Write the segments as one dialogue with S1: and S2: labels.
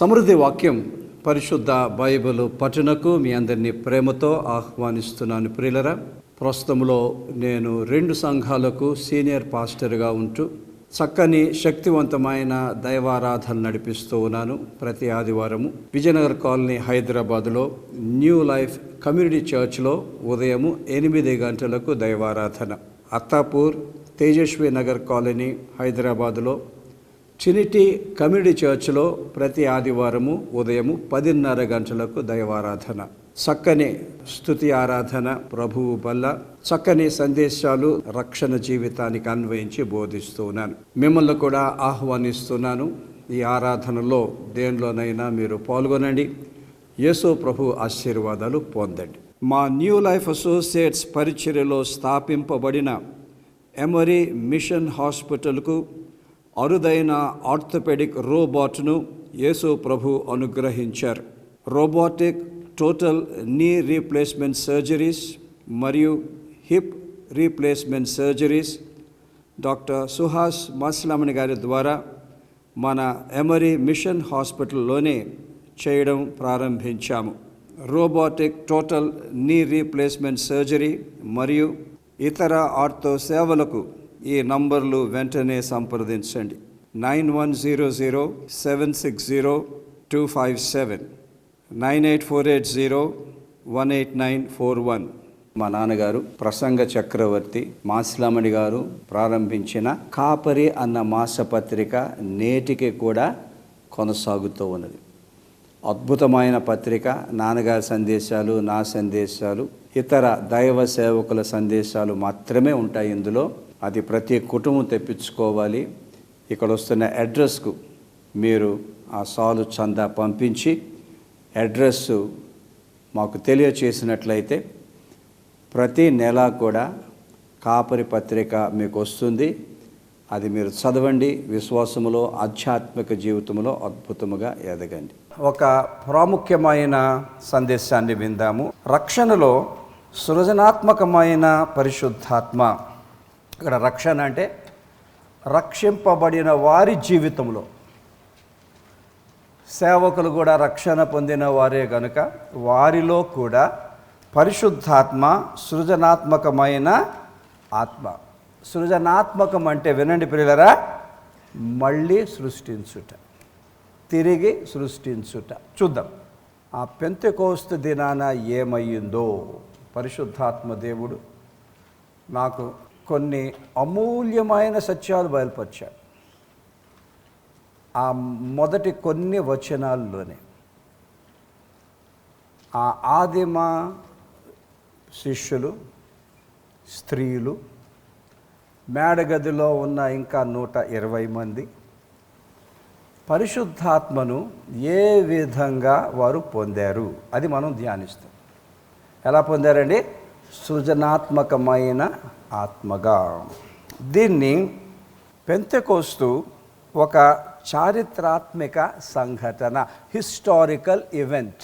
S1: సమృద్ధి వాక్యం పరిశుద్ధ బైబిల్ పఠనకు మీ అందరినీ ప్రేమతో ఆహ్వానిస్తున్నాను. ప్రియులరా ప్రస్తుతంలో నేను రెండు సంఘాలకు సీనియర్ పాస్టర్గా ఉంటూ చక్కని శక్తివంతమైన దైవారాధన నడిపిస్తూ ఉన్నాను. ప్రతి ఆదివారము విజయనగర్ కాలనీ హైదరాబాద్లో న్యూ లైఫ్ కమ్యూనిటీ చర్చ్లో ఉదయము ఎనిమిది గంటలకు దైవారాధన. అత్తాపూర్ తేజస్వి నగర్ కాలనీ హైదరాబాద్లో ట్రినిటీ కమ్యూనిటీ చర్చ్లో ప్రతి ఆదివారము ఉదయము పదిన్నర గంటలకు దైవారాధన. చక్కని స్థుతి ఆరాధన ప్రభువు వల్ల చక్కని సందేశాలు రక్షణ జీవితానికి అన్వయించి బోధిస్తున్నాను మిమ్మల్ని కూడా ఆహ్వానిస్తున్నాను. ఈ ఆరాధనలో దేనిలోనైనా మీరు పాల్గొనండి. యేసు ప్రభు ఆశీర్వాదాలు పొందండి. మా న్యూ లైఫ్ అసోసియేట్స్ పరిచర్యలో స్థాపింపబడిన ఎమరీ మిషన్ హాస్పిటల్కు అరుదైన ఆర్థోపెడిక్ రోబోట్ను యేసు ప్రభు అనుగ్రహించారు. Robotic total knee replacement surgeries మరియు hip replacement surgeries doctor Suhas Maslamani గారి ద్వారా మన ఎమరీ మిషన్ హాస్పిటల్లోనే చేయడం ప్రారంభించాము. Robotic total knee replacement surgery మరియు ఇతర ఆర్థో సేవలకు ఈ నంబర్లు వెంటనే సంప్రదించండి. Nine one zero zero seven six zero two five seven. Nine eight four eight zero one eight nine four one. మా నాన్నగారు ప్రసంగ చక్రవర్తి మాసిలామణి గారు ప్రారంభించిన కాపరి అన్న మాసపత్రిక నేటికి కూడా కొనసాగుతూ ఉన్నది. అద్భుతమైన పత్రిక నాన్నగారి సందేశాలు నా సందేశాలు ఇతర దైవ సేవకుల సందేశాలు మాత్రమే ఉంటాయి ఇందులో. అది ప్రతి కుటుంబం తెప్పించుకోవాలి. ఇక్కడ వస్తున్న అడ్రస్కు మీరు ఆ సాలు చందా పంపించి అడ్రస్ మాకు తెలియచేసినట్లయితే ప్రతి నెల కూడా కాపరి పత్రిక మీకు వస్తుంది. అది మీరు చదవండి విశ్వాసములో ఆధ్యాత్మిక జీవితంలో అద్భుతముగా ఎదగండి. ఒక ప్రాముఖ్యమైన సందేశాన్ని విందాము. రక్షణలో సృజనాత్మకమైన పరిశుద్ధాత్మ ఇక్కడ రక్షణ అంటే రక్షింపబడిన వారి జీవితంలో. సేవకులు కూడా రక్షణ పొందిన వారే కనుక వారిలో కూడా పరిశుద్ధాత్మ సృజనాత్మకమైన ఆత్మ. సృజనాత్మకం అంటే వినండి పిల్లరా మళ్ళీ సృష్టించుట తిరిగి సృష్టించుట. చూద్దాం. ఆ పెంతెకోస్తు దినాన ఏమయ్యిందో? పరిశుద్ధాత్మ దేవుడు నాకు కొన్ని అమూల్యమైన సత్యాలు బయలుపరిచాడు. ఆ మొదటి కొన్ని వచనాల్లోనే. ఆ ఆదిమ శిష్యులు స్త్రీలు మేడగదిలో ఉన్న ఇంకా నూట ఇరవై మంది పరిశుద్ధాత్మను ఏ విధంగా వారు పొందారు? అది మనం ధ్యానిస్తాం. ఎలా పొందారండి? సృజనాత్మకమైన ఆత్మగా. దీన్ని పెంతకోస్తు ఒక చారిత్రాత్మక సంఘటన హిస్టారికల్ ఈవెంట్.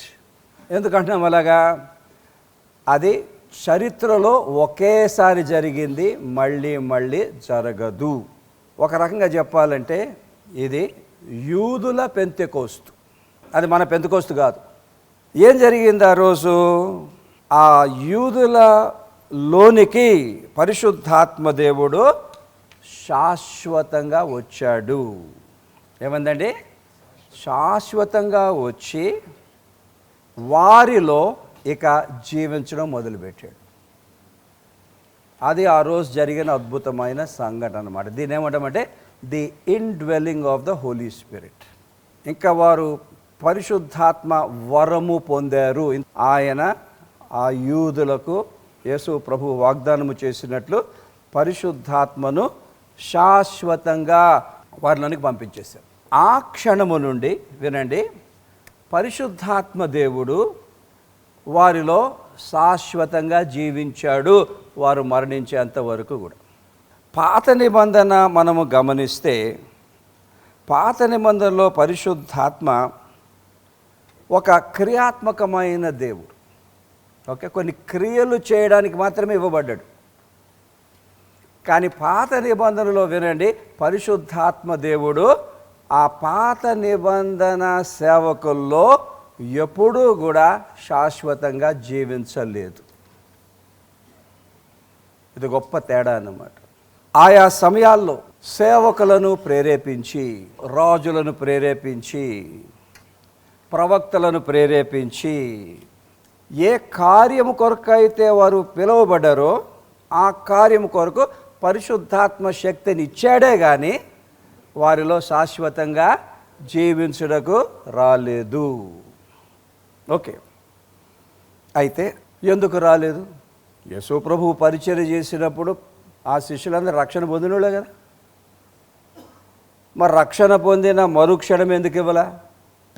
S1: ఎందుకంటున్నాం అలాగా? అది చరిత్రలో ఒకేసారి జరిగింది మళ్ళీ మళ్ళీ జరగదు. ఒక రకంగా చెప్పాలంటే ఇది యూదుల పెంతెకోస్తు. అది మన పెంతకోస్తు కాదు. ఏం జరిగింది ఆ రోజు? ఆ యూదుల లోనికి పరిశుద్ధాత్మ దేవుడు శాశ్వతంగా వచ్చాడు. ఏమందండి? శాశ్వతంగా వచ్చి వారిలో ఇక జీవించడం మొదలుపెట్టాడు. అది ఆ రోజు జరిగిన అద్భుతమైన సంఘటన అనమాట దీని ఏమంటామంటే the indwelling of the holy spirit. ఇంకా వారు పరిశుద్ధాత్మ వరము పొందారు. ఆయన ఆ యూదులకు యేసు ప్రభు వాగ్దానము చేసినట్లు పరిశుద్ధాత్మను శాశ్వతంగా వారిలోనికి పంపించేశారు. ఆ క్షణము నుండి వినండి పరిశుద్ధాత్మ దేవుడు వారిలో శాశ్వతంగా జీవించాడు వారు మరణించేంత వరకు కూడా. పాత నిబంధన మనము గమనిస్తే పాత నిబంధనలో పరిశుద్ధాత్మ ఒక క్రియాత్మకమైన దేవుడు. ఓకే కొన్ని క్రియలు చేయడానికి మాత్రమే ఇవ్వబడ్డాడు. కానీ పాత నిబంధనలో వినండి పరిశుద్ధాత్మ దేవుడు ఆ పాత నిబంధన సేవకుల్లో ఎప్పుడూ కూడా శాశ్వతంగా జీవించలేదు. ఇది గొప్ప తేడా అన్నమాట. ఆయా సమయాల్లో సేవకులను ప్రేరేపించి రాజులను ప్రేరేపించి ప్రవక్తలను ప్రేరేపించి ఏ కార్యము కొరకైతే వారు పిలువబడ్డారో ఆ కార్యము కొరకు పరిశుద్ధాత్మ శక్తిని ఇచ్చాడే కానీ వారిలో శాశ్వతంగా జీవించుటకు రాలేదు. ఓకే. అయితే ఎందుకు రాలేదు? యేసు ప్రభు పరిచయం చేసినప్పుడు ఆ శిష్యులందరూ రక్షణ పొందినోళ్ళే కదా. మరి రక్షణ పొందిన మరుక్షణం ఎందుకు ఇవ్వలా?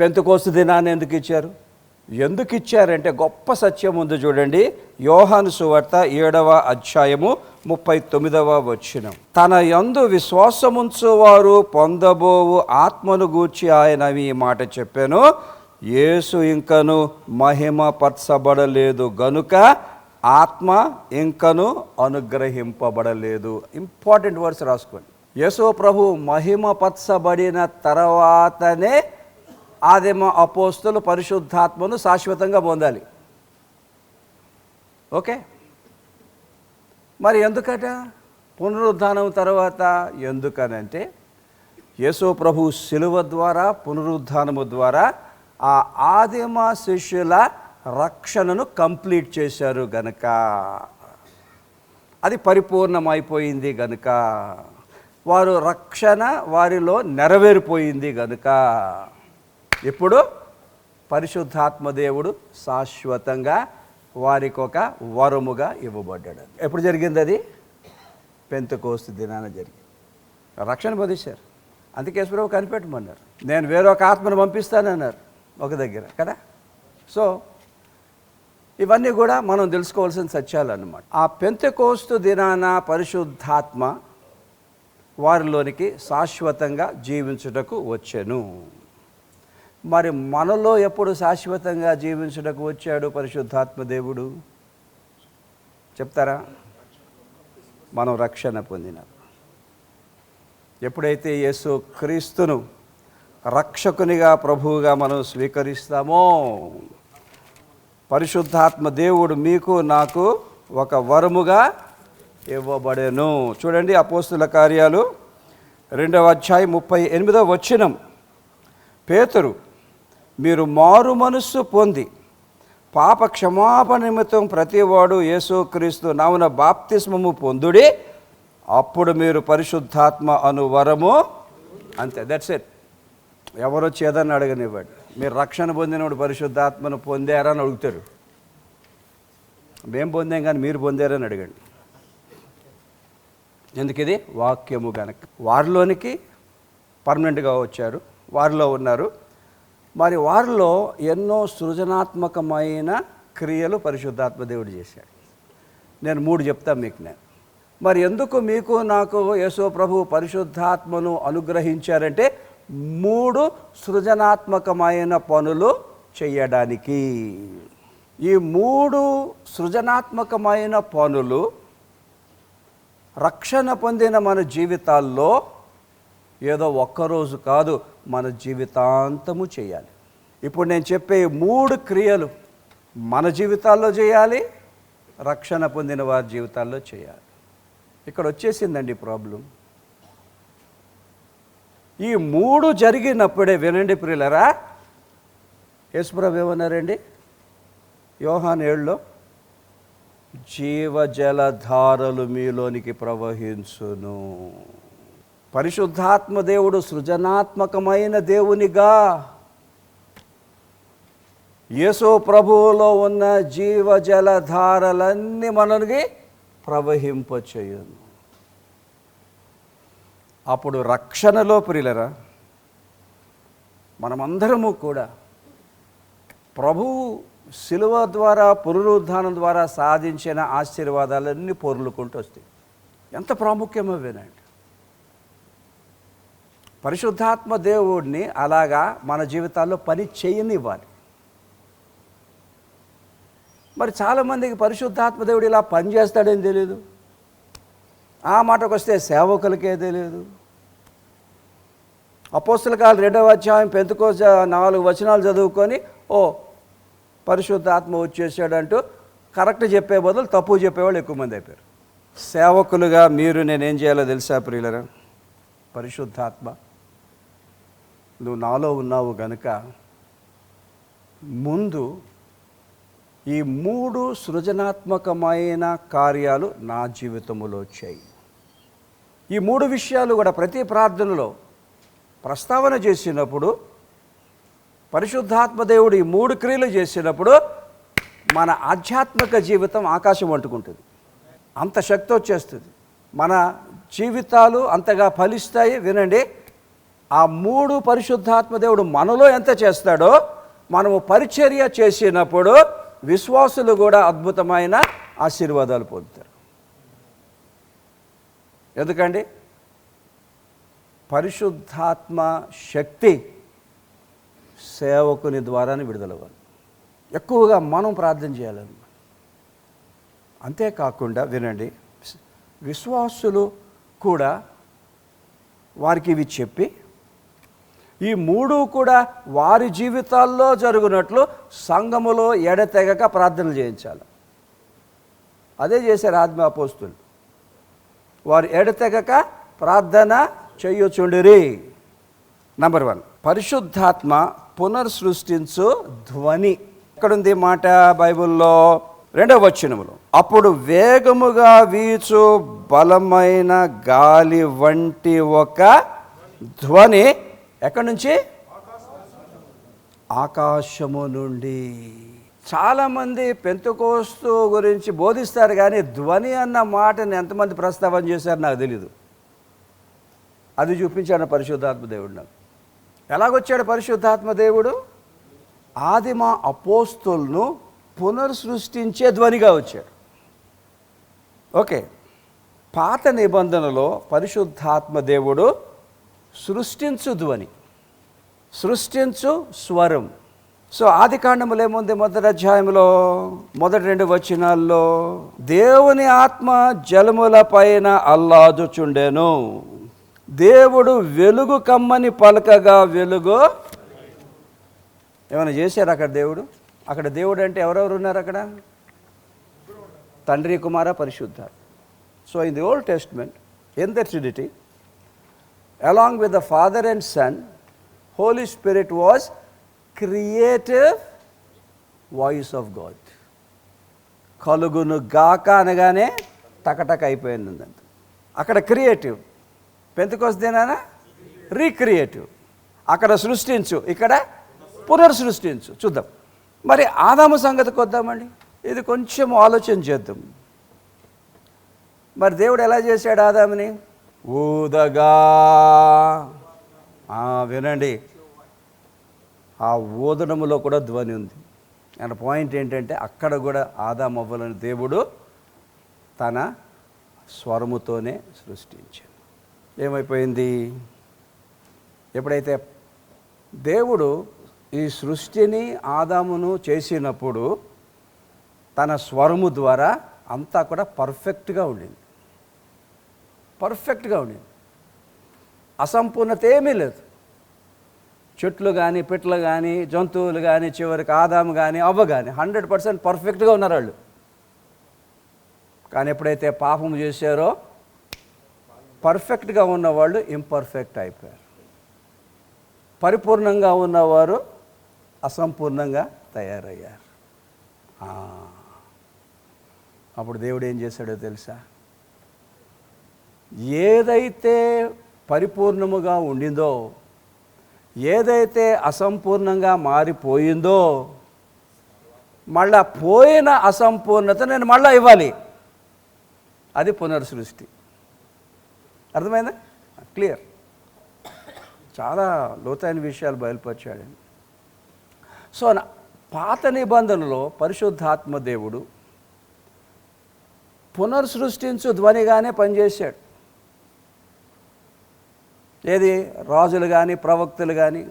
S1: పెంతుకోస్తు దినాన్ని ఎందుకు ఇచ్చారు? ఎందుకు ఇచ్చారంటే గొప్ప సత్యం ఉంది చూడండి. యోహాను సువార్త ఏడవ అధ్యాయము ముప్పై తొమ్మిదవ వచ్చినం తన యందు విశ్వాసముంచువారు పొందబోవు ఆత్మను గూర్చి ఆయన ఈ మాట చెప్పాను. యేసు ఇంకను మహిమ పరచబడలేదు గనుక ఆత్మ ఇంకను అనుగ్రహింపబడలేదు. ఇంపార్టెంట్ వర్డ్స్ రాసుకోండి. యేసు ప్రభు మహిమ పరచబడిన తర్వాతనే ఆదిమ అపోస్తులు పరిశుద్ధాత్మను శాశ్వతంగా పొందాలి. ఓకే? మరి ఎందుకట? పునరుద్ధానం తర్వాత ఎందుకనంటే యేసు ప్రభు శిలువ ద్వారా పునరుద్ధానము ద్వారా ఆ ఆదిమ శిష్యుల రక్షణను కంప్లీట్ చేశారు గనక. అది పరిపూర్ణమైపోయింది గనుక. వారు రక్షణ వారిలో నెరవేరిపోయింది గనుక. ఇప్పుడు పరిశుద్ధాత్మ దేవుడు శాశ్వతంగా వారికి ఒక వరముగా ఇవ్వబడ్డాడు. ఎప్పుడు జరిగింది అది? పెంతకోస్తు దినాన జరిగింది. రక్షణ పొందేశారు అందుకే ప్రభు కనిపెట్టమన్నారు. నేను వేరొక ఆత్మను పంపిస్తానన్నారు ఒక దగ్గర కదా? సో ఇవన్నీ కూడా మనం తెలుసుకోవాల్సిన సత్యాలు అన్నమాట. ఆ పెంతకోస్తు దినాన పరిశుద్ధాత్మ వారిలోనికి శాశ్వతంగా జీవించుటకు వచ్చాను. మరి మనలో ఎప్పుడు శాశ్వతంగా జీవించుటకు వచ్చాడు పరిశుద్ధాత్మ దేవుడు? చెప్తారా? మనం రక్షణ పొందినారు ఎప్పుడైతే యేసు క్రీస్తును రక్షకునిగా ప్రభువుగా మనం స్వీకరిస్తామో పరిశుద్ధాత్మ దేవుడు మీకు నాకు ఒక వరముగా ఇవ్వబడెను. చూడండి అపోస్తుల కార్యాలు రెండవ అధ్యాయం ముప్పై ఎనిమిదవ వచ్చినం పేతురు మీరు మారు మనస్సు పొంది పాప క్షమాపణ నిమిత్తం ప్రతివాడు యేసుక్రీస్తు నామున బాప్తిస్మము పొందుడి అప్పుడు మీరు పరిశుద్ధాత్మ అను వరము అంతే దట్స్ ఇట్ ఎవరు వచ్చేదని అడగనివ్వండి. మీరు రక్షణ పొందినప్పుడు పరిశుద్ధాత్మను పొందారని అని అడుగుతారు. మేము పొందాం కానీ మీరు పొందారని అడగండి. ఎందుకు ఇది వాక్యము గనక. వారిలోనికి పర్మనెంట్గా వచ్చారు. వారిలో ఉన్నారు. మరి వారిలో ఎన్నో సృజనాత్మకమైన క్రియలు పరిశుద్ధాత్మ దేవుడు చేశాడు. నేను మూడు చెప్తాను మీకు నేను. మరి ఎందుకు మీకు నాకు యేసో ప్రభు పరిశుద్ధాత్మను అనుగ్రహించారంటే మూడు సృజనాత్మకమైన పనులు చేయడానికి. ఈ మూడు సృజనాత్మకమైన పనులు రక్షణ పొందిన మన జీవితాల్లో ఏదో ఒక్కరోజు కాదు మన జీవితాంతము చేయాలి. ఇప్పుడు నేను చెప్పే మూడు క్రియలు మన జీవితాల్లో చేయాలి రక్షణ పొందిన వారి జీవితాల్లో చేయాలి. ఇక్కడ వచ్చేసిందండి ప్రాబ్లం. ఈ మూడు జరిగినప్పుడే వినండి ప్రియులరా యేసుప్రభు ఏమన్నారండి యోహాన్ ఏళ్ళలో జీవజలధారలు మీలోనికి ప్రవహించును. పరిశుద్ధాత్మ దేవుడు సృజనాత్మకమైన దేవునిగా యేసు ప్రభువులో ఉన్న జీవజలధారలన్నీ మనకి ప్రవహింపచేయును. అప్పుడు రక్షణలో ప్రియులరా మనమందరము కూడా ప్రభువు శిలువ ద్వారా పునరుద్ధానం ద్వారా సాధించిన ఆశీర్వాదాలన్నీ పొరులుకుంటూ వస్తాయి. ఎంత ప్రాముఖ్యమో వినండి. పరిశుద్ధాత్మ దేవుడిని అలాగా మన జీవితాల్లో పని చేయనివ్వాలి. మరి చాలామందికి పరిశుద్ధాత్మ దేవుడు ఇలా పనిచేస్తాడని తెలియదు ఆ మాటకు వస్తే సేవకులకే తెలియదు అపోస్తుల కాలు రెండవ అధ్యాయం పెంతుకో నాలుగు వచనాలు చదువుకొని ఓ పరిశుద్ధాత్మ వచ్చేసాడంటూ కరెక్ట్ చెప్పే బదులు తప్పు చెప్పేవాళ్ళు ఎక్కువ మంది అయిపోయారు. సేవకులుగా మీరు నేనేం చేయాలో తెలుసా ప్రియులరా? పరిశుద్ధాత్మ. నువ్వు నాలో ఉన్నావు గనుక ముందు ఈ మూడు సృజనాత్మకమైన కార్యాలు నా జీవితంలో వచ్చాయి ఈ మూడు విషయాలు కూడా ప్రతి ప్రార్థనలో ప్రస్తావన చేసినప్పుడు పరిశుద్ధాత్మదేవుడు ఈ మూడు క్రియలు చేసినప్పుడు మన ఆధ్యాత్మిక జీవితం ఆకాశం అంటుకుంటుంది. అంత శక్తి వచ్చేస్తుంది. మన జీవితాలు అంతగా ఫలిస్తాయి వినండి. ఆ మూడు పరిశుద్ధాత్మ దేవుడు మనలో ఎంత చేస్తాడో మనము పరిచర్య చేసినప్పుడు విశ్వాసులు కూడా అద్భుతమైన ఆశీర్వాదాలు పొందుతారు. ఎందుకండి? పరిశుద్ధాత్మ శక్తి సేవకుని ద్వారానే విడుదలవ్వాలి ఎక్కువగా మనం ప్రార్థన చేయాలన్నమాట అంతేకాకుండా వినండి విశ్వాసులు కూడా వారికి ఇవి చెప్పి ఈ మూడు కూడా వారి జీవితాల్లో జరుగునట్లు సంఘములో ఎడతెగక ప్రార్థనలు చేయించాలి. అదే చేశారు ఆత్మ అపోస్తులు. వారు ఎడతెగక ప్రార్థన చేయొచ్చుండిరి నంబర్ వన్ పరిశుద్ధాత్మ పునర్సృష్టించు ధ్వని. ఎక్కడుంది మాట బైబిల్లో? రెండవ వచ్చినములు అప్పుడు వేగముగా వీచు బలమైన గాలి వంటి ఒక ధ్వని ఎక్కడి నుంచి? ఆకాశము నుండి. చాలామంది పెంతుకోస్తు గురించి బోధిస్తారు కానీ ధ్వని అన్న మాటని ఎంతమంది ప్రస్తావన చేశారు నాకు తెలీదు. అది చూపించాడు పరిశుద్ధాత్మ దేవుడు నాకు. ఎలాగొచ్చాడు పరిశుద్ధాత్మ దేవుడు? ఆదిమ అపోస్తులను పునర్సృష్టించే ధ్వనిగా వచ్చాడు. ఓకే. పాత నిబంధనలో పరిశుద్ధాత్మ దేవుడు సృష్టించు ధ్వని సృష్టించు స్వరం. సో ఆది కాండములు ఏముంది మొదటి అధ్యాయంలో? మొదటి రెండు వచనాల్లో దేవుని ఆత్మ జలముల పైన అల్లాదుచుండెను. దేవుడు వెలుగు కమ్మని పలకగా వెలుగు. ఏమైనా చేశారు అక్కడ దేవుడు? అక్కడ దేవుడు అంటే ఎవరెవరు ఉన్నారు అక్కడ? తండ్రి కుమార పరిశుద్ధ. So in the old testament in the trinity along with the father and son holy spirit was creative voice of God కలుగును గాక అనగానే టకటక అయిపోయింది అంత అక్కడ క్రియేటివ్ పెంతకొస్తేనా రీక్రియేటివ్ అక్కడ సృష్టించు. ఇక్కడ పునర్సృష్టించు. చూద్దాం. మరి ఆదాము సంగతికి వద్దామండి ఇది కొంచెం ఆలోచన చేద్దాం. మరి దేవుడు ఎలా చేశాడు ఆదాముని? ఊదగా. ఆ, వినండి. ఆ ఊదడములో కూడా ధ్వని ఉంది. అండ్ పాయింట్ ఏంటంటే అక్కడ కూడా ఆదామవ్వలని దేవుడు తన స్వరముతోనే సృష్టించాడు. ఏమైపోయింది? ఎప్పుడైతే దేవుడు ఈ సృష్టిని ఆదామును చేసినప్పుడు తన స్వరము ద్వారా అంతా కూడా పర్ఫెక్ట్గా ఉండింది. పర్ఫెక్ట్గా ఉండింది. అసంపూర్ణత ఏమీ లేదు. చెట్లు కానీ పిట్లు కానీ జంతువులు కానీ చివరికి ఆదాము కానీ అవ్వ కానీ హండ్రెడ్ పర్సెంట్ పర్ఫెక్ట్గా ఉన్నారు వాళ్ళు. కానీ ఎప్పుడైతే పాపం చేశారో పర్ఫెక్ట్గా ఉన్నవాళ్ళు ఇంపర్ఫెక్ట్ అయిపోయారు. పరిపూర్ణంగా ఉన్నవారు అసంపూర్ణంగా తయారయ్యారు. అప్పుడు దేవుడు ఏం చేశాడో తెలుసా? ఏదైతే పరిపూర్ణముగా ఉండిందో ఏదైతే అసంపూర్ణంగా మారిపోయిందో మళ్ళా పోయిన అసంపూర్ణత నేను మళ్ళా ఇవ్వాలి. అది పునర్సృష్టి. అర్థమైందా? క్లియర్. చాలా లోతైన విషయాలు బయలుపరిచాడు సో నా- పాత నిబంధనలో పరిశుద్ధాత్మ దేవుడు పునర్సృష్టించు ధ్వనిగానే పనిచేశాడు. ఏది? రాజులు కానీ ప్రవక్తలు కానీ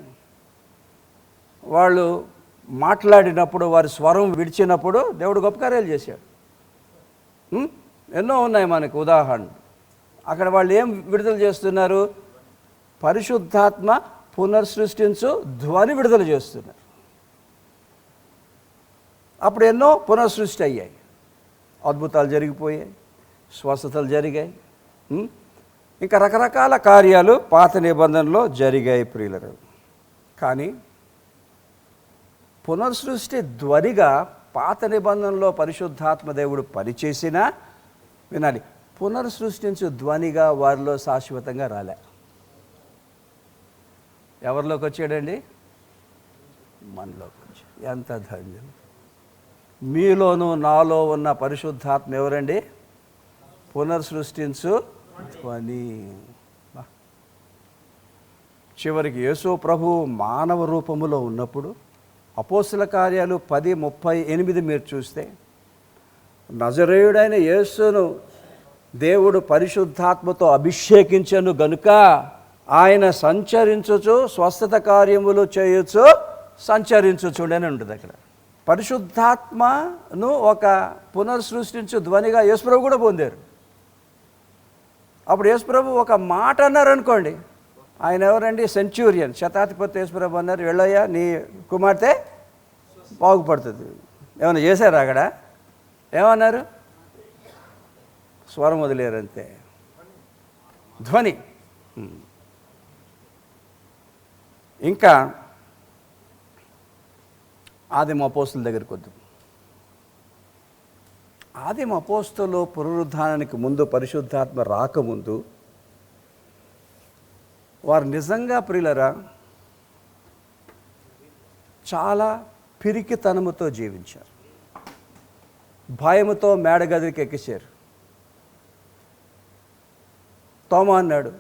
S1: వాళ్ళు మాట్లాడినప్పుడు వారి స్వరం విడిచినప్పుడు దేవుడు గొప్ప కార్యాలు చేశాడు. ఎన్నో ఉన్నాయి మనకు ఉదాహరణ అక్కడ వాళ్ళు ఏం విడుదల చేస్తున్నారు? పరిశుద్ధాత్మ పునర్సృష్టించు ధ్వని విడుదల చేస్తున్నారు. అప్పుడు ఎన్నో పునర్సృష్టి అయ్యాయి. అద్భుతాలు జరిగిపోయాయి. స్వస్థతలు జరిగాయి. ఇంకా రకరకాల కార్యాలు పాత నిబంధనలో జరిగాయి ప్రియులరు. కానీ పునర్సృష్టి ధ్వనిగా పాత నిబంధనలో పరిశుద్ధాత్మ దేవుడు పనిచేసినా వినాలి. పునర్సృష్టించు ధ్వనిగా వారిలో శాశ్వతంగా రాలే. ఎవరిలోకి వచ్చాడండి? మనలోకి వచ్చాడు. ఎంత ధన్యం మీలోనూ నాలో ఉన్న పరిశుద్ధాత్మ ఎవరండి? పునర్సృష్టించు ధ్వని చివరికి యేసు ప్రభు మానవ రూపములో ఉన్నప్పుడు అపోసుల కార్యాలు పది ముప్పై ఎనిమిది మీరు చూస్తే నజరేయుడైన యేసును దేవుడు పరిశుద్ధాత్మతో అభిషేకించను గనుక ఆయన సంచరించుచు స్వస్థత కార్యములు చేయొచ్చు సంచరించుచుండని ఉంటుంది అక్కడ. పరిశుద్ధాత్మను ఒక పునర్సృష్టించు ధ్వనిగా యేసుప్రభు కూడా పొందారు. అప్పుడు యేసుప్రభు ఒక మాట అన్నారు అనుకోండి. ఆయన ఎవరండి? సెంచూరియన్. శతాధిపతి యేసుప్రభు అన్నారు వెళ్ళయ్యా నీ కుమార్తె బాగుపడుతుంది. ఏమైనా చేశారా అక్కడ? ఏమన్నారు? స్వరం వదిలేరు అంతే ధ్వని ఇంకా ఆది మా పోస్టుల దగ్గరికి వద్దు. ఆదిమ అపోస్తులు పునరుద్ధానానికి ముందు పరిశుద్ధాత్మ రాకముందు వారు నిజంగా ప్రియులరా చాలా పిరికితనముతో జీవించారు. భయముతో మేడగదికి ఎక్కిశారు తోమ అన్నాడు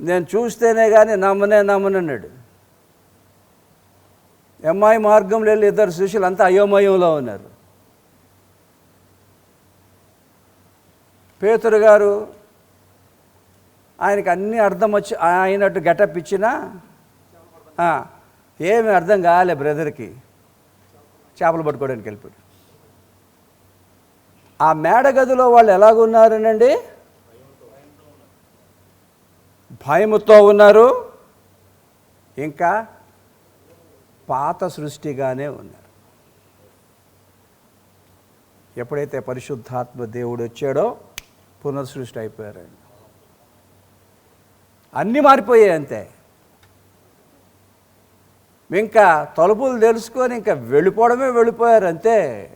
S1: నేను చూస్తేనే కానీ నమ్మనే నమ్మనన్నాడు అమ్మాయి మార్గంలో వెళ్ళి ఇద్దరు శిష్యులు అంతా అయోమయంలో ఉన్నారు. పేతురు గారు ఆయనకి అన్నీ అర్థం వచ్చి అయినట్టు గెటప్ ఇచ్చినా ఏమి అర్థం కాలే బ్రదర్కి. చేపలు పట్టుకోవడానికి వెళ్ళిపోయాడు. ఆ మేడ గదిలో వాళ్ళు ఎలాగున్నారనండి? భయముతో ఉన్నారు. ఇంకా పాత సృష్టిగానే ఉన్నారు. ఎప్పుడైతే పరిశుద్ధాత్మ దేవుడు వచ్చాడో పునర్సృష్టి అయిపోయారు. అన్నీ మారిపోయాయి అంతే. ఇంకా తలుపులు తెలుసుకొని ఇంకా వెళ్ళిపోవడమే వెళ్ళిపోయారు అంతే.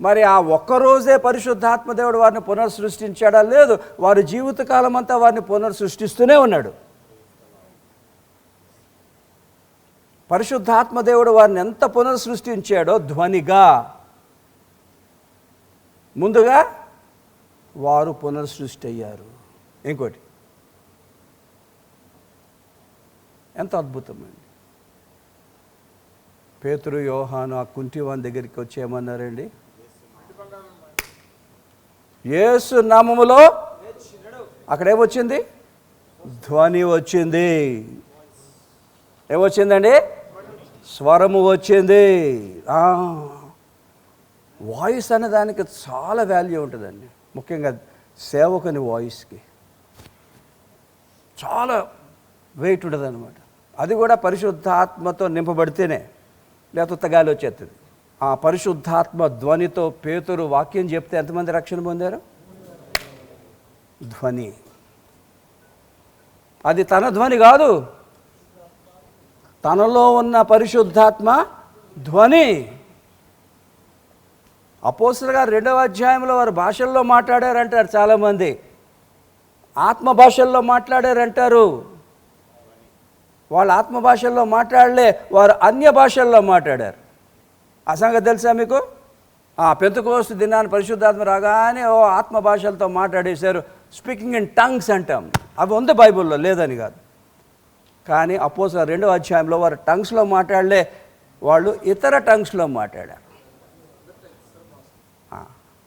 S1: మరి ఆ ఒక్కరోజే పరిశుద్ధాత్మదేవుడు వారిని పునర్సృష్టించాడా లేదు. వారి జీవితకాలం అంతా వారిని పునర్సృష్టిస్తూనే ఉన్నాడు. పరిశుద్ధాత్మదేవుడు వారిని ఎంత పునర్సృష్టించాడో ధ్వనిగా. ముందుగా వారు పునర్సృష్టి అయ్యారు ఇంకోటి. ఎంత అద్భుతమండి. పేతురు యోహాను ఆ కుంటివాన్ దగ్గరికి వచ్చి ఏమన్నారండి? యేసు నామములో అక్కడేమొచ్చింది ధ్వని వచ్చింది. ఏమొచ్చిందండి? స్వరము వచ్చింది. ఆ, వాయిస్ అనే దానికి చాలా వాల్యూ ఉంటుందండి. ముఖ్యంగా సేవకుని వాయిస్కి. చాలా వెయిట్ ఉంటుంది అనమాట అది కూడా పరిశుద్ధాత్మతో నింపబడితేనే లేకపోతే గాలి వచ్చేస్తుంది ఆ పరిశుద్ధాత్మ ధ్వనితో పేతురు వాక్యం చెప్తే ఎంతమంది రక్షణ పొందారు? ధ్వని. అది తన ధ్వని కాదు. తనలో ఉన్న పరిశుద్ధాత్మ ధ్వని. అపోసలు గారు రెండవ అధ్యాయంలో వారు భాషల్లో మాట్లాడారంటారు చాలామంది. ఆత్మ భాషల్లో మాట్లాడారంటారు. వాళ్ళు ఆత్మ భాషల్లో మాట్లాడలే వారు అన్య భాషల్లో మాట్లాడారు. ఆ సంగతి తెలుసా మీకు? ఆ పెంతుకోస్తు దినాన్ని పరిశుద్ధాత్మ రాగానే ఓ ఆత్మ భాషలతో మాట్లాడేశారు. స్పీకింగ్ ఇన్ టంగ్స్ అంటాం. అవి ఉంది బైబిల్లో లేదని కాదు. కానీ అపోజ్ రెండో అధ్యాయంలో వారు టంగ్స్లో మాట్లాడలే వాళ్ళు ఇతర టంగ్స్లో మాట్లాడారు.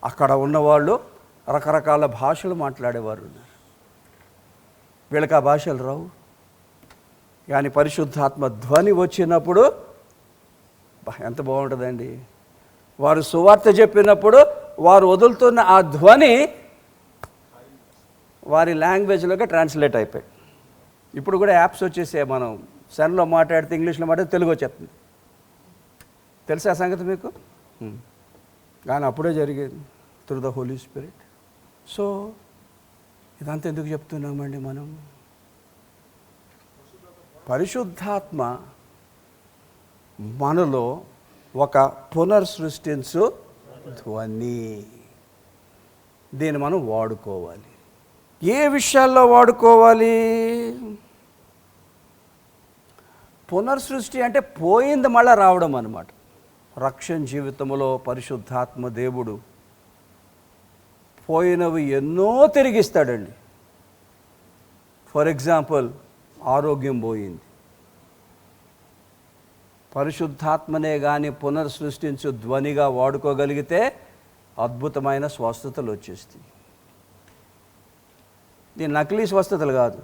S1: అక్కడ ఉన్నవాళ్ళు రకరకాల భాషలు మాట్లాడేవారు ఉన్నారు. వీళ్ళకి ఆ భాషలు రావు. కానీ పరిశుద్ధాత్మ ధ్వని వచ్చినప్పుడు ఎంత బాగుంటుందండి. వారు సువార్త చెప్పినప్పుడు వారు వదులుతున్న ఆ ధ్వని వారి లాంగ్వేజ్లోకి ట్రాన్స్లేట్ అయిపోయాయి ఇప్పుడు కూడా యాప్స్ వచ్చేసే మనం. సెన్లో మాట్లాడితే ఇంగ్లీష్లో మాట్లాడితే తెలుగు వచ్చేస్తుంది. తెలుసా సంగతి మీకు? కానీ అప్పుడే జరిగేది. Through the holy spirit so ఇదంతా ఎందుకు చెప్తున్నామండి మనం? పరిశుద్ధాత్మ మనలో ఒక పునర్సృష్టించు ధ్వని. దీన్ని మనం వాడుకోవాలి. ఏ విషయాల్లో వాడుకోవాలి? పునర్సృష్టి అంటే పోయింది మళ్ళీ రావడం అన్నమాట. రక్షణ జీవితంలో పరిశుద్ధాత్మ దేవుడు పోయినవి ఎన్నో తిరిగిస్తాడండి. ఫర్ ఎగ్జాంపుల్ ఆరోగ్యం పోయింది. పరిశుద్ధాత్మనే కానీ పునర్సృష్టించు ధ్వనిగా వాడుకోగలిగితే అద్భుతమైన స్వస్థతలు వచ్చేస్తాయి. ఇది నకిలీ స్వస్థతలు కాదు.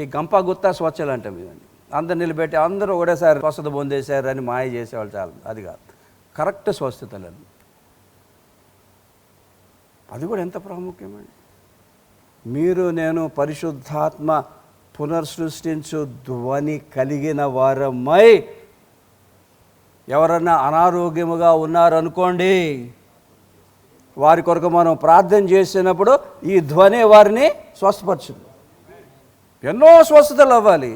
S1: ఈ గంప గుత్తా స్వచ్ఛలు అంటాం ఇవన్నీ అందరు నిలబెట్టి అందరూ ఒకటేసారి స్వస్థత పొందేశారు అని మాయ చేసేవాళ్ళు చాలా అది కాదు. కరెక్ట్ స్వస్థతలను అది కూడా ఎంత ప్రాముఖ్యమండి మీరు నేను పరిశుద్ధాత్మ పునర్సృష్టించు ధ్వని కలిగిన వారమై ఎవరన్నా అనారోగ్యముగా ఉన్నారనుకోండి వారి కొరకు మనం ప్రార్థన చేసినప్పుడు ఈ ధ్వని వారిని స్వస్థపరచుంది ఎన్నో స్వస్థతలు అవ్వాలి.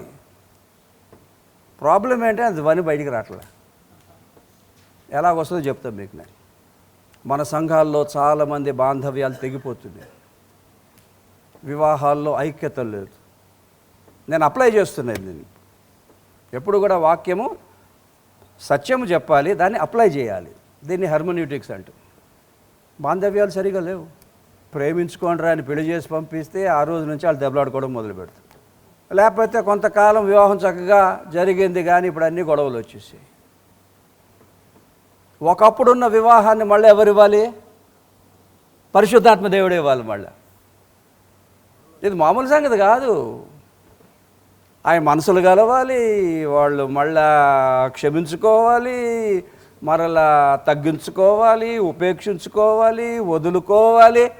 S1: ప్రాబ్లం ఏంటంటే ధ్వని బయటికి రావట్లే. ఎలాగొస్తుందో చెప్తాం చెప్తాను మీకు నేను. మన సంఘాల్లో చాలామంది బాంధవ్యాలు తెగిపోతున్నాయి వివాహాల్లో ఐక్యత లేదు. నేను అప్లై చేస్తున్నాను దీన్ని. ఎప్పుడు కూడా వాక్యము సత్యము చెప్పాలి దాన్ని అప్లై చేయాలి. దీన్ని హర్మోన్యూటిక్స్ అంటూ. బాంధవ్యాలు సరిగా లేవు. ప్రేమించుకోండి అని పెళ్ళి చేసి పంపిస్తే ఆ రోజు నుంచి వాళ్ళు దెబ్బలాడుకోవడం మొదలు పెడతారు. లేకపోతే కొంతకాలం వివాహం చక్కగా జరిగింది కానీ ఇప్పుడు అన్ని గొడవలు వచ్చేసాయి. ఒకప్పుడున్న వివాహాన్ని మళ్ళీ ఎవరు ఇవ్వాలి? పరిశుద్ధాత్మ దేవుడే ఇవ్వాలి మళ్ళీ. ఇది మామూలు సంగతి కాదు. ఆయన మనసులు కలవాలి వాళ్ళు మళ్ళా క్షమించుకోవాలి మరలా తగ్గించుకోవాలి ఉపేక్షించుకోవాలి వదులుకోవాలి.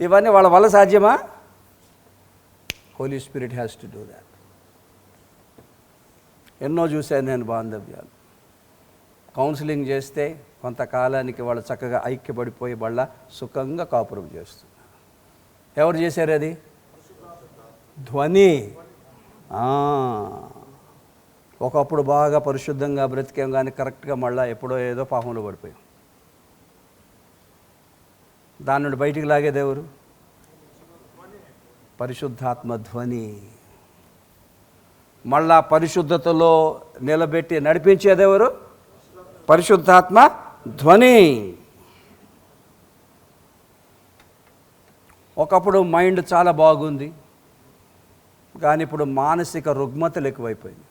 S1: ఇవన్నీ వాళ్ళ వల్ల సాధ్యమా? Holy spirit has to do that ఎన్నో చూశాను నేను బాంధవ్యాలు. కౌన్సిలింగ్ చేస్తే కొంతకాలానికి వాళ్ళు చక్కగా ఐక్యపడిపోయి వాళ్ళ సుఖంగా కాపురం చేస్తున్నారు. ఎవరు చేశారు అది? ధ్వని. ఒకప్పుడు బాగా పరిశుద్ధంగా బ్రతికాం కానీ కరెక్ట్గా మళ్ళీ ఎప్పుడో ఏదో పాపంలో పడిపోయాం. దాని నుండి బయటికి లాగేది ఎవరు? పరిశుద్ధాత్మ ధ్వని. మళ్ళా పరిశుద్ధతలో నిలబెట్టి నడిపించేదెవరు ఎవరు? పరిశుద్ధాత్మ ధ్వని. ఒకప్పుడు మైండ్ చాలా బాగుంది కానీ ఇప్పుడు మానసిక రుగ్మతలు ఎక్కువైపోయింది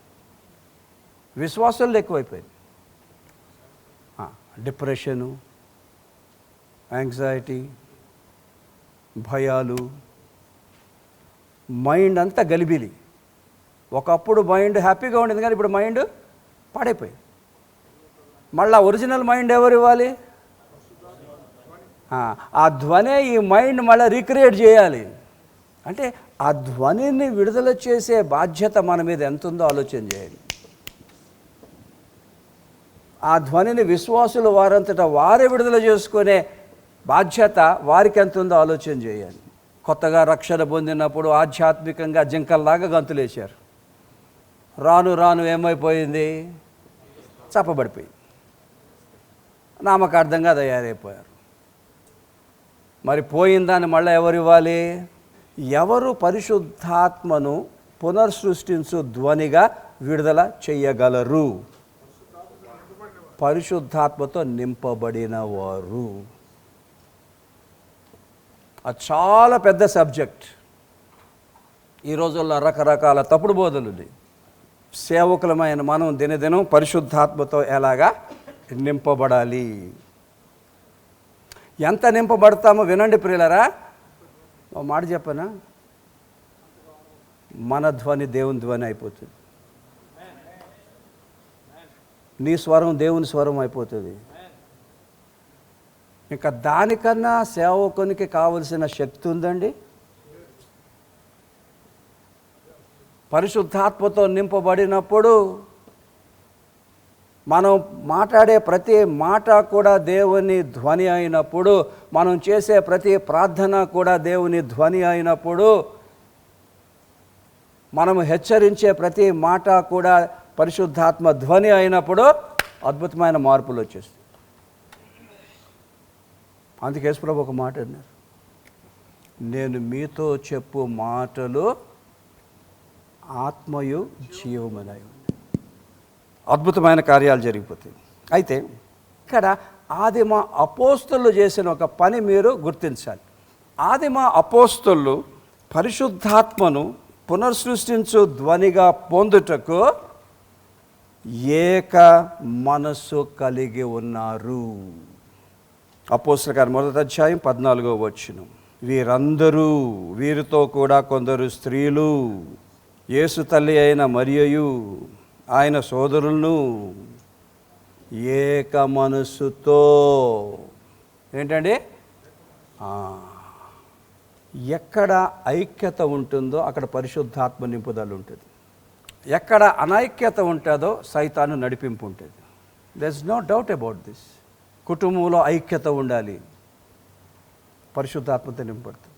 S1: విశ్వాసాలు ఎక్కువైపోయింది. డిప్రెషను యాంగ్జైటీ భయాలు మైండ్ అంతా గలిబిలి. ఒకప్పుడు మైండ్ హ్యాపీగా ఉండేది కానీ ఇప్పుడు మైండ్ పాడైపోయింది. మళ్ళా ఒరిజినల్ మైండ్ ఎవరు ఇవ్వాలి? ఆ, ధ్వని ధ్వనే ఈ మైండ్ మళ్ళీ రీక్రియేట్ చేయాలి. అంటే ఆ ధ్వనిని విడుదల చేసే బాధ్యత మన మీద ఎంత ఉందో ఆలోచన చేయాలి ఆ ధ్వనిని విశ్వాసులు వారంతటా వారే విడుదల చేసుకునే బాధ్యత వారికి ఎంత ఉందో ఆలోచన చేయాలి కొత్తగా రక్షణ పొందినప్పుడు ఆధ్యాత్మికంగా జింకల్లాగా గంతులేశారు. రాను రాను ఏమైపోయింది? చప్పబడిపోయింది నామకార్థంగా తయారైపోయారు. మరి పోయిన దాన్ని మళ్ళీ ఎవరు ఇవ్వాలి? ఎవరు పరిశుద్ధాత్మను పునర్సృష్టించు ధ్వనిగా విడుదల చెయ్యగలరు పరిశుద్ధాత్మతో నింపబడిన వారు. అది చాలా పెద్ద సబ్జెక్ట్. ఈ రోజుల్లో రకరకాల తప్పుడు బోధలు సేవకులమైన మనం దినదినం పరిశుద్ధాత్మతో ఎలాగా నింపబడాలి. ఎంత నింపబడతామో వినండి ప్రియులరా. ఓ మాట చెప్పనా? మన ధ్వని దేవుని ధ్వని అయిపోతుంది. నీ స్వరం దేవుని స్వరం అయిపోతుంది. ఇంకా దానికన్నా సేవకునికి కావలసిన శక్తి ఉందండి. పరిశుద్ధాత్మతో నింపబడినప్పుడు మనం మాట్లాడే ప్రతి మాట కూడా దేవుని ధ్వని అయినప్పుడు మనం చేసే ప్రతి ప్రార్థన కూడా దేవుని ధ్వని అయినప్పుడు మనం హెచ్చరించే ప్రతి మాట కూడా పరిశుద్ధాత్మ ధ్వని అయినప్పుడు అద్భుతమైన మార్పులు వచ్చేస్తాయి. అందుకే ప్రభు ఒక మాట అన్నారు. నేను మీతో చెప్పు మాటలు ఆత్మయు జీవమునై అద్భుతమైన కార్యాలు జరిగిపోతాయి. అయితే ఇక్కడ ఆదిమ అపోస్తులు చేసిన ఒక పని మీరు గుర్తించాలి. ఆదిమ అపోస్తులు పరిశుద్ధాత్మను పునర్సృష్టించు ధ్వనిగా పొందుటకు ఏక మనస్సు కలిగి ఉన్నారు. అపోస్తుల గారి మొదటి అధ్యాయం పద్నాలుగో వచ్చును వీరందరూ వీరితో కూడా కొందరు స్త్రీలు యేసు తల్లి అయిన మరియు ఆయన సోదరులను ఏక మనస్సుతో ఏంటండి? ఎక్కడ ఐక్యత ఉంటుందో అక్కడ పరిశుద్ధాత్మ నింపుదల ఉంటుంది. ఎక్కడ అనైక్యత ఉంటుందో సైతాను నడిపింపు ఉంటుంది. There's no doubt about this కుటుంబంలో ఐక్యత ఉండాలి. పరిశుద్ధాత్మత నింపడుతుంది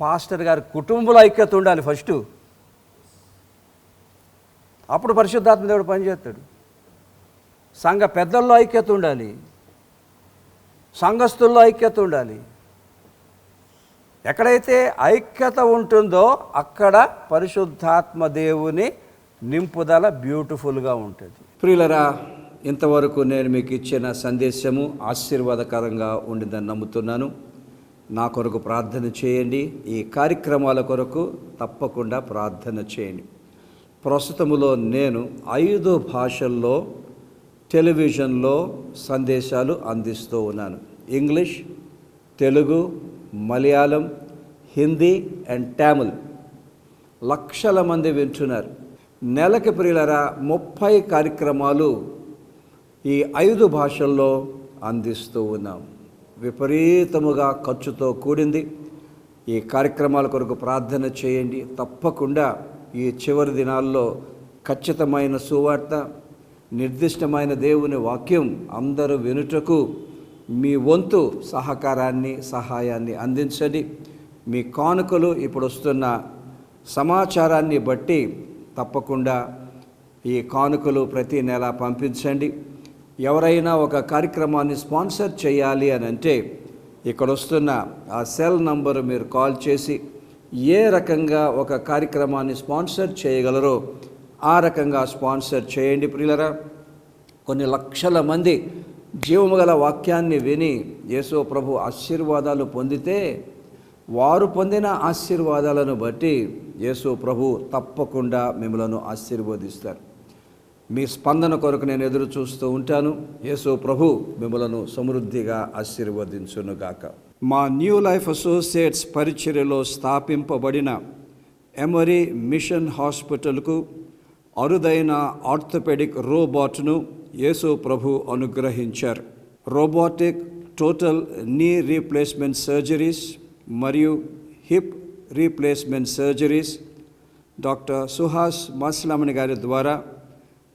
S1: పాస్టర్ గారి కుటుంబంలో ఐక్యత ఉండాలి ఫస్ట్. అప్పుడు పరిశుద్ధాత్మ దేవుడు పనిచేస్తాడు. సంఘ పెద్దల్లో ఐక్యత ఉండాలి. సంఘస్థుల్లో ఐక్యత ఉండాలి. ఎక్కడైతే ఐక్యత ఉంటుందో అక్కడ పరిశుద్ధాత్మ దేవుని నింపుదల బ్యూటిఫుల్గా ఉంటుంది. ప్రియులరా ఇంతవరకు నేను మీకు ఇచ్చిన సందేశము ఆశీర్వాదకరంగా ఉండిందని నమ్ముతున్నాను. నా కొరకు ప్రార్థన చేయండి. ఈ కార్యక్రమాల కొరకు తప్పకుండా ప్రార్థన చేయండి. ప్రస్తుతములో నేను ఐదు భాషల్లో టెలివిజన్లో సందేశాలు అందిస్తూ ఉన్నాను. ఇంగ్లీష్ తెలుగు మలయాళం హిందీ అండ్ టామిల్ లక్షల మంది వింటున్నారు. నెలకి ప్రియులరా ముప్పై కార్యక్రమాలు ఈ ఐదు భాషల్లో అందిస్తూ ఉన్నాం. విపరీతముగా ఖర్చుతో కూడింది. ఈ కార్యక్రమాల కొరకు ప్రార్థన చేయండి. తప్పకుండా ఈ చివరి దినాల్లో ఖచ్చితమైన సువార్త నిర్దిష్టమైన దేవుని వాక్యం అందరూ వినుటకు మీ వంతు సహకారాన్ని సహాయాన్ని అందించండి. మీ కానుకలు ఇప్పుడు వస్తున్న సమాచారాన్ని బట్టి తప్పకుండా ఈ కానుకలు ప్రతి నెల పంపించండి. ఎవరైనా ఒక కార్యక్రమాన్ని స్పాన్సర్ చేయాలి అని అంటే ఇక్కడ వస్తున్న ఆ సెల్ నంబరు మీరు కాల్ చేసి ఏ రకంగా ఒక కార్యక్రమాన్ని స్పాన్సర్ చేయగలరో ఆ రకంగా స్పాన్సర్ చేయండి ప్రియులరా. కొన్ని లక్షల మంది జీవము గల వాక్యాన్ని విని యేసో ప్రభు ఆశీర్వాదాలు పొందితే వారు పొందిన ఆశీర్వాదాలను బట్టి యేసు ప్రభు తప్పకుండా మిమ్మలను ఆశీర్వదిస్తారు. మీ స్పందన కొరకు నేను ఎదురు చూస్తూ ఉంటాను. యేసు ప్రభు మిమ్మలను సమృద్ధిగా ఆశీర్వదించునుగాక. మా న్యూ లైఫ్ అసోసియేట్స్ పరిచర్యలో స్థాపింపబడిన ఎమరీ మిషన్ హాస్పిటల్కు అరుదైన ఆర్థోపెడిక్ రోబోట్ను యేసు ప్రభు అనుగ్రహించారు. Robotic total knee replacement surgeries మరియు hip replacement surgeries doctor Suhas Maslamani గారి ద్వారా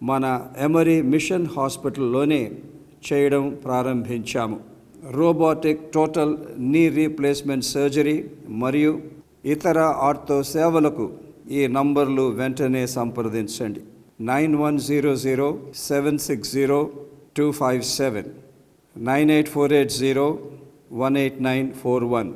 S1: మన ఎమరీ మిషన్ హాస్పిటల్లోనే చేయడం ప్రారంభించాము. Robotic total knee replacement surgery మరియు ఇతర ఆర్థో సేవలకు ఈ నంబర్లు వెంటనే సంప్రదించండి. Nine one zero zero seven six zero two five seven. Nine eight four eight zero one eight nine four one.